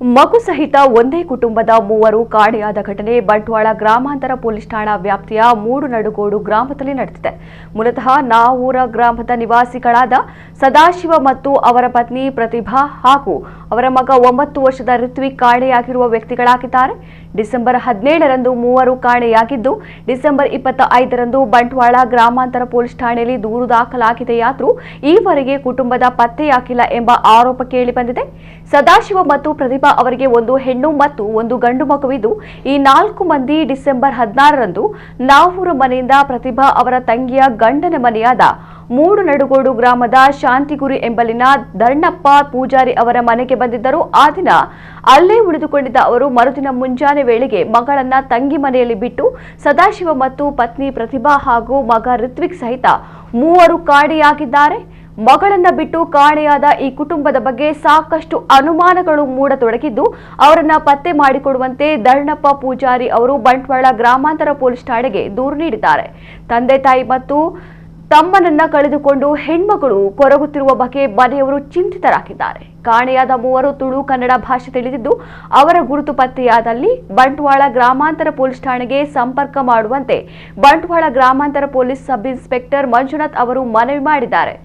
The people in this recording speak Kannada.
ಮಗು ಸಹಿತ ಒಂದೇ ಕುಟುಂಬದ ಮೂವರು ಕಾಣೆಯಾದ ಘಟನೆ ಬಂಟ್ವಾಳ ಗ್ರಾಮಾಂತರ ಪೊಲೀಸ್ ಠಾಣಾ ವ್ಯಾಪ್ತಿಯ ಮೂಡು ನಡುಗೋಡು ಗ್ರಾಮದಲ್ಲಿ ನಡೆದಿದೆ. ಮೂಲತಃ ನಾವೂರ ಗ್ರಾಮದ ನಿವಾಸಿಗಳಾದ ಸದಾಶಿವ ಮತ್ತು ಅವರ ಪತ್ನಿ ಪ್ರತಿಭಾ ಹಾಗೂ ಅವರ ಮಗ ಒಂಬತ್ತು ವರ್ಷದ ಋತ್ವಿಕ್ ಕಾಣೆಯಾಗಿರುವ ವ್ಯಕ್ತಿಗಳಾಗಿದ್ದಾರೆ. ಡಿಸೆಂಬರ್ ಹದಿನೇಳರಂದು ಮೂವರು ಕಾಣೆಯಾಗಿದ್ದು, ಡಿಸೆಂಬರ್ ಇಪ್ಪತ್ತ ಐದರಂದು ಬಂಟ್ವಾಳ ಗ್ರಾಮಾಂತರ ಪೊಲೀಸ್ ಠಾಣೆಯಲ್ಲಿ ದೂರು ದಾಖಲಾಗಿದೆಯಾದರೂ ಈವರೆಗೆ ಕುಟುಂಬದ ಪತ್ತೆಯಾಗಿಲ್ಲ ಎಂಬ ಆರೋಪ ಕೇಳಿಬಂದಿದೆ ಸದಾಶಿವ ಮತ್ತು ಪ್ರತಿಭಾ ಅವರಿಗೆ ಒಂದು ಹೆಣ್ಣು ಮತ್ತು ಒಂದು ಗಂಡು ಮಗುವಿದ್ದು, ಈ ನಾಲ್ಕು ಮಂದಿ ಡಿಸೆಂಬರ್ ಹದಿನಾರರಂದು ನಾವೂರ ಮನೆಯಿಂದ ಪ್ರತಿಭಾ ಅವರ ತಂಗಿಯ ಗಂಡನ ಮನೆಯಾದ ಮೂಡು ನಡುಗೋಡು ಗ್ರಾಮದ ಶಾಂತಿಗುರಿ ಎಂಬಲ್ಲಿನ ಧರ್ಣಪ್ಪ ಪೂಜಾರಿ ಅವರ ಮನೆಗೆ ಬಂದಿದ್ದರು. ಆ ದಿನ ಅಲ್ಲೇ ಉಳಿದುಕೊಂಡಿದ್ದ ಅವರು ಮರುದಿನ ಮುಂಜಾನೆ ವೇಳೆಗೆ ಮಗಳನ್ನ ತಂಗಿ ಮನೆಯಲ್ಲಿ ಬಿಟ್ಟು ಸದಾಶಿವ ಮತ್ತು ಪತ್ನಿ ಪ್ರತಿಭಾ ಹಾಗೂ ಮಗ ಋತ್ವಿಕ್ ಸಹಿತ ಮೂವರು ಕಾಣೆಯಾಗಿದ್ದಾರೆ ಮಗಳನ್ನ ಬಿಟ್ಟು ಕಾಣೆಯಾದ ಈ ಕುಟುಂಬದ ಬಗ್ಗೆ ಸಾಕಷ್ಟು ಅನುಮಾನಗಳು ಮೂಡತೊಡಗಿದ್ದು, ಅವರನ್ನ ಪತ್ತೆ ಮಾಡಿಕೊಡುವಂತೆ ಧರ್ಣಪ್ಪ ಪೂಜಾರಿ ಅವರು ಬಂಟ್ವಾಳ ಗ್ರಾಮಾಂತರ ಪೊಲೀಸ್ ಠಾಣೆಗೆ ದೂರು ನೀಡಿದ್ದಾರೆ. ತಂದೆ ತಾಯಿ ಮತ್ತು ತಮ್ಮನನ್ನ ಕಳೆದುಕೊಂಡು ಹೆಣ್ಮಗಳು ಕೊರಗುತ್ತಿರುವ ಬಗ್ಗೆ ಮನೆಯವರು ಚಿಂತಿತರಾಗಿದ್ದಾರೆ. ಕಾಣೆಯಾದ ಮೂವರು ತುಳು ಕನ್ನಡ ಭಾಷೆ ತಿಳಿದಿದ್ದು, ಅವರ ಗುರುತು ಪತ್ತೆಯಾದಲ್ಲಿ ಬಂಟ್ವಾಳ ಗ್ರಾಮಾಂತರ ಪೊಲೀಸ್ ಠಾಣೆಗೆ ಸಂಪರ್ಕ ಮಾಡುವಂತೆ ಬಂಟ್ವಾಳ ಗ್ರಾಮಾಂತರ ಪೊಲೀಸ್ ಸಬ್ ಇನ್ಸ್ಪೆಕ್ಟರ್ ಮಂಜುನಾಥ್ ಅವರು ಮನವಿ ಮಾಡಿದ್ದಾರೆ.